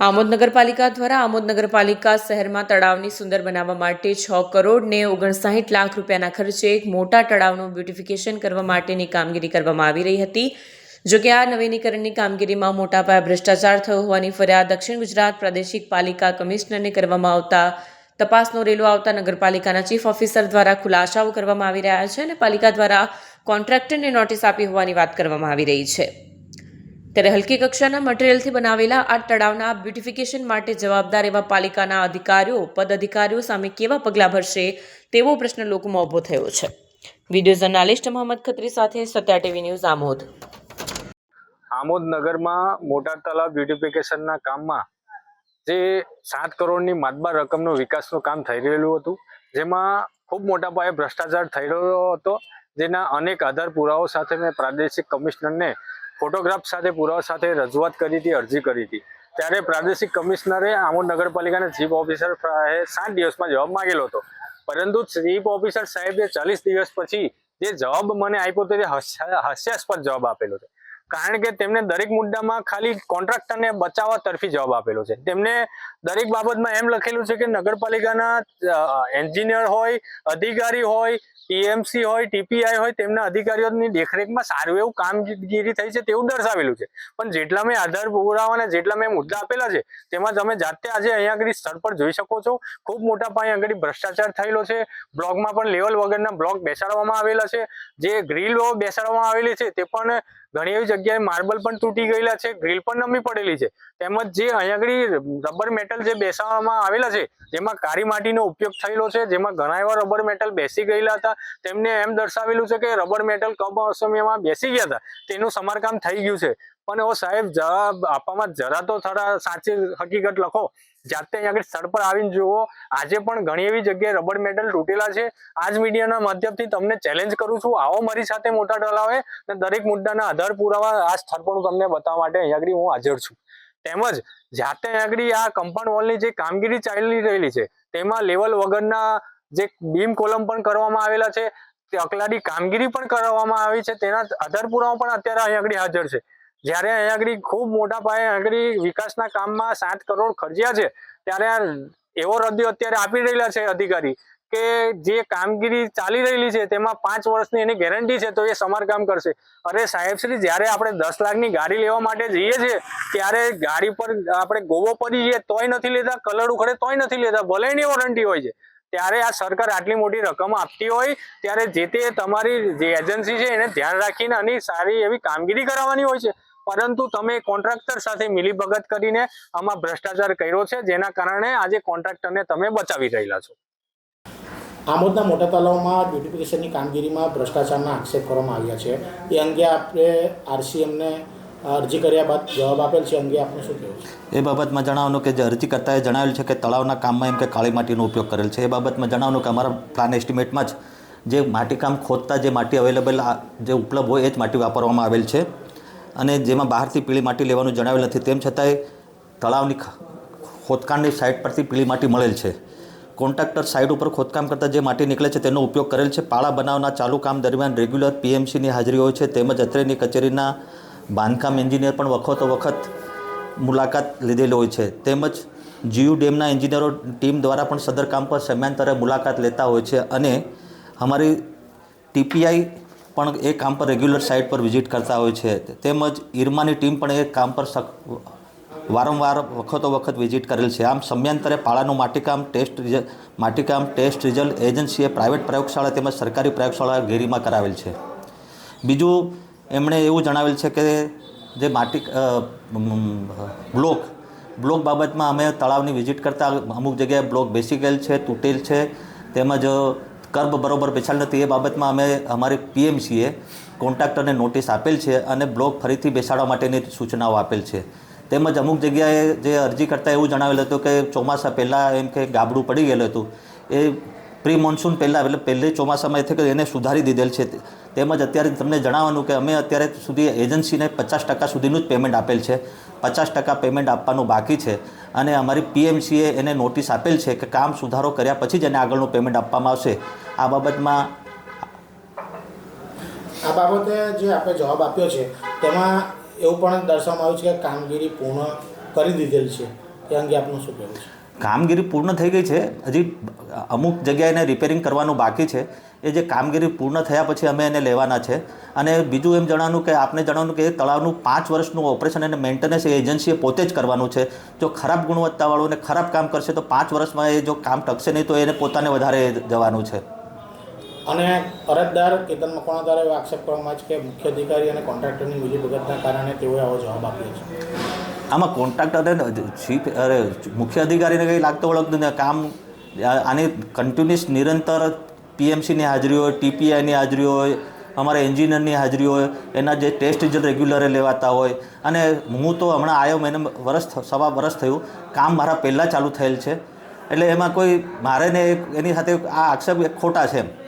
આમોદ નગરપાલિકા દ્વારા આમોદ નગરપાલિકા શહેરમાં તળાવની સુંદર બનાવવા માટે છ કરોડ ને ઓગણસાઠ લાખ રૂપિયાના ખર્ચે એક મોટા તળાવનું બ્યુટિફિકેશન કરવા માટેની કામગીરી કરવામાં આવી રહી હતી. જો કે આ નવીનીકરણની કામગીરીમાં મોટા પાયે ભ્રષ્ટાચાર થયો હોવાની ફરિયાદ દક્ષિણ ગુજરાત પ્રાદેશિક પાલિકા કમિશનરને કરવામાં આવતા તપાસનો રેલો આવતા નગરપાલિકાના ચીફ ઓફિસર દ્વારા ખુલાસાઓ કરવામાં આવી રહ્યા છે અને પાલિકા દ્વારા કોન્ટ્રાક્ટરને નોટિસ આપી હોવાની વાત કરવામાં આવી રહી છે. ત્યારે હલકી કક્ષાના મટીરિયલથી બનાવેલા આ તળાવના બ્યુટિફિકેશન માટે જવાબદાર એવા પાલિકાના અધિકારીઓ પદ અધિકારીઓ સામે કેવા પગલાં ભરશે તેવો પ્રશ્ન લોકોમાં ઊભો થયો છે. વીડિયો જર્નાલિસ્ટ મોહમ્મદ ખત્રી સાથે સત્યા ટીવી ન્યૂઝ આમોદ. આમોદ નગરમાં મોટા તળાવ બ્યુટિફિકેશનના કામમાં જે સાત કરોડની માતબાર રકમનો વિકાસનું કામ થઈ રહેલું હતું, જેમાં ખૂબ મોટા પાયે ભ્રષ્ટાચાર થઈ રહ્યો હતો, જેના અનેક આધાર પુરાવાઓ સાથે મેં પ્રાદેશિક કમિશનરને ફોટોગ્રાફ સાથે, પુરાવા સાથે રજૂઆત કરી હતી, અરજી કરી હતી. ત્યારે પ્રાદેશિક કમિશનરે આમોદ નગરપાલિકાના ચીફ ઓફિસર સાત દિવસમાં જવાબ માંગેલો હતો. પરંતુ ચીફ ઓફિસર સાહેબે ચાલીસ દિવસ પછી જે જવાબ મને આપ્યો હતો તે હાસ્ય- હાસ્યાસ્પદ જવાબ આપેલો છે. કારણ કે તેમને દરેક મુદ્દામાં ખાલી કોન્ટ્રાક્ટરને બચાવવા તરફી જવાબ આપેલો છે. તેમને દરેક બાબતમાં એમ લખેલું છે કે નગરપાલિકાના એન્જિનિયર હોય, અધિકારી હોય, પીએમસી હોય, ટીપીઆઈ હોય, તેમના અધિકારીઓની દેખરેખમાં સારું એવું કામગીરી થઈ છે તેવું દર્શાવેલું છે. પણ જેટલા મેં આધાર પુરાવા અને જેટલા મેં મુદ્દા આપેલા છે, તેમાં તમે જાતે આજે અહીંયા આગળ સ્થળ પર જોઈ શકો છો. ખૂબ મોટા પાયે આગળ ભ્રષ્ટાચાર થયેલો છે. બ્લોકમાં પણ લેવલ વગરના બ્લોક બેસાડવામાં આવેલા છે. જે ગ્રીલ બેસાડવામાં આવેલી છે તે પણ ઘણી એવી જગ્યાએ માર્બલ પણ તૂટી ગયેલા છે ગ્રીલ પણ નમી પડેલી છે. તેમજ જે અહીંયા આગળ રબર મેટલ જે બેસાડવામાં આવેલા છે, જેમાં કાળી માટીનો ઉપયોગ થયેલો છે, જેમાં ઘણા એવા રબર મેટલ બેસી ગયેલા હતા. તેમને એમ દર્શાવેલું છે કે રબર મેટલ કમોસમીમાં બેસી ગયા હતા. તેનું સમારકામ થઈ ગયું છે. પણ ઓ સાહેબ જવાબ આપવામાં જરા તો થોડા સાચી હકીકત લખો. જાતે અહીંયા આગળ સ્થળ પર આવીને જુઓ. આજે પણ ઘણી એવી જગ્યાએ રબર મેડલ તૂટેલા છે. આ જ મીડિયાના માધ્યમથી તમને ચેલેન્જ કરું છું. આવો મારી સાથે મોટા તળાવે અને દરેક મુદ્દાના આધાર પુરાવા આ સ્થળ પર તમને બતાવવા માટે અહીંયા આગળ હું હાજર છું. તેમજ જાતે આગળ આ કમ્પાઉન્ડ વોલની જે કામગીરી ચાલી રહેલી છે, તેમાં લેવલ વગરના જે બીમ કોલમ પણ કરવામાં આવેલા છે, તે અકલાડી કામગીરી પણ કરવામાં આવી છે. તેના આધાર પુરાવા પણ અત્યારે અહીંયા આગળ હાજર છે. જ્યારે અહીંયા આગળ ખૂબ મોટા પાયે આગળ વિકાસના કામમાં સાત કરોડ ખર્ચ્યા છે, ત્યારે એવો રદ્દી અત્યારે આપી રહેલા છે અધિકારી કે જે કામગીરી ચાલી રહેલી છે, તેમાં પાંચ વર્ષની એની ગેરંટી છે, તો એ સમારકામ કરશે. અરે સાહેબશ્રી જ્યારે આપણે દસ લાખની ગાડી લેવા માટે જઈએ છીએ, ત્યારે ગાડી પર આપણે ગોવો પડી જઈએ તોય નથી લેતા, કલર ઉખડે તોય નથી લેતા, ભલે એની વોરંટી હોય છે. ત્યારે આ સરકાર આટલી મોટી રકમ આપતી હોય, ત્યારે જે તે તમારી જે એજન્સી છે એને ધ્યાન રાખીને આની સારી એવી કામગીરી કરાવવાની હોય છે. પરંતુ તમે કોન્ટ્રાક્ટર સાથે મિલીભગત કરીને આમાં ભ્રષ્ટાચાર કર્યો છે, જેના કારણે આજે કોન્ટ્રાક્ટરને તમે બચાવી રહેલા છો. આમોદના મોટા તલાવમાં બ્યુટિફિકેશનની કામગીરીમાં ભ્રષ્ટાચારના આક્ષેપ કરવામાં આવ્યા છે. એ અંગે આપણે આરસીએમને અરજી કર્યા બાદ જવાબ આપેલ છે અંગે આપનું શું કહેવું એ બાબતમાં જણાવવાનું કે જે અરજીકર્તાએ જણાવેલ છે કે તળાવના કામમાં એમ કે કાળી માટીનો ઉપયોગ કરેલ છે. એ બાબતમાં જણાવવાનું કે અમારા પ્લાન એસ્ટિમેટમાં જ જે માટીકામ ખોદતા જે માટી અવેલેબલ જે ઉપલબ્ધ હોય એ જ માટી વાપરવામાં આવેલ છે. અને જેમાં બહારથી પીળી માટી લેવાનું જણાવેલ નથી. તેમ છતાંય તળાવની ખોદકામની સાઇટ પરથી પીળી માટી મળેલ છે. કોન્ટ્રાક્ટર સાઇટ ઉપર ખોદકામ કરતાં જે માટી નીકળે છે તેનો ઉપયોગ કરેલ છે. પાળા બનાવના ચાલુ કામ દરમિયાન રેગ્યુલર પીએમસીની હાજરી હોય છે. તેમજ અત્રેની કચેરીના બાંધકામ એન્જિનિયર પણ વખતો વખત મુલાકાત લીધેલી હોય છે. તેમજ જીયુ ડેમના એન્જિનિયરો ટીમ દ્વારા પણ સદર કામ પર સમયાંતરે મુલાકાત લેતા હોય છે અને અમારી ટીપીઆઈ પણ એ કામ પર રેગ્યુલર સાઇટ પર વિઝિટ કરતા હોય છે. તેમજ ઈરમાની ટીમ પણ એ કામ પર સક- વારંવાર વખતો વખત વિઝિટ કરેલ છે. આમ સમયાંતરે પાળાનું માટીકામ ટેસ્ટ રિઝલ્ટ માટીકામ ટેસ્ટ રિઝલ્ટ એજન્સીએ પ્રાઇવેટ પ્રયોગશાળા તેમજ સરકારી પ્રયોગશાળા ગેરીમાં કરાવેલ છે. બીજું એમણે એવું જણાવેલ છે કે જે માટી બ્લોક બ્લોક બાબતમાં અમે તળાવની વિઝિટ કરતા અમુક જગ્યાએ બ્લોક બેસી ગયેલ છે, તૂટેલ છે, તેમજ કર્બ બરોબર બેસાડ નથી, એ બાબતમાં અમે અમારી પીએમસીએ કોન્ટ્રાક્ટરને નોટિસ આપેલ છે અને બ્લોક ફરીથી બેસાડવા માટેની સૂચનાઓ આપેલ છે. તેમજ અમુક જગ્યાએ જે અરજી કરતાં એવું જણાવેલ હતું કે ચોમાસા પહેલાં એમ કે ગાબડું પડી ગયેલું હતું, એ પ્રી મોન્સૂન પહેલાં, એટલે પહેલી ચોમાસામાં એ થઈ કે એને સુધારી દીધેલ છે. તેમજ અત્યારે તમને જણાવવાનું કે અમે અત્યારે સુધી એજન્સીને પચાસ ટકા સુધીનું જ પેમેન્ટ આપેલ છે. પચાસ ટકા પેમેન્ટ આપવાનું બાકી છે. અને અમારી પીએમસીએ એને નોટિસ આપેલ છે કે કામ સુધારો કર્યા પછી જ એને આગળનું પેમેન્ટ આપવામાં આવશે. આ બાબતમાં આ બાબતે જે આપણે જવાબ આપ્યો છે, તેમાં એવું પણ દર્શાવવામાં આવ્યું છે કે કામગીરી પૂર્ણ કરી દીધેલ છે. તે અંગે આપનું શું કહેવું છે? કામગીરી પૂર્ણ થઈ ગઈ છે. હજી અમુક જગ્યાએ એને રિપેરિંગ કરવાનું બાકી છે. એ જે કામગીરી પૂર્ણ થયા પછી અમે એને લેવાના છે. અને બીજું એમ જણાવવાનું કે આપને જણાવવાનું કે એ તળાવનું પાંચ વર્ષનું ઓપરેશન અને મેન્ટેનન્સ એ એજન્સીએ પોતે જ કરવાનું છે. જો ખરાબ ગુણવત્તાવાળું અને ખરાબ કામ કરશે તો પાંચ વર્ષમાં એ જો કામ ટકશે નહીં તો એને પોતાને વધારે જવાનું છે. અને અરજદાર કેતન મકવાણા દ્વારા એવો આક્ષેપ કરવામાં છે કે મુખ્ય અધિકારી અને કોન્ટ્રાક્ટરની મિલીભગતના કારણે તેઓએ આવો જવાબ આપ્યો છે. આમાં કોન્ટ્રાક્ટ અને ચીફ અરે, મુખ્ય અધિકારીને કંઈ લાગતો વળગતું ને કામ આની કન્ટિન્યુઅસ નિરંતર પીએમસીની હાજરી હોય ટીપીઆઈની હાજરી હોય, અમારા એન્જિનિયરની હાજરી હોય, એના જે ટેસ્ટ જે રેગ્યુલરે લેવાતા હોય. અને હું તો હમણાં આવ્યો મને વરસ સવા વરસ થયું, કામ મારા પહેલાં ચાલુ થયેલ છે. એટલે એમાં કોઈ, મારે ને એની સાથે આ આક્ષેપ ખોટા છે એમ.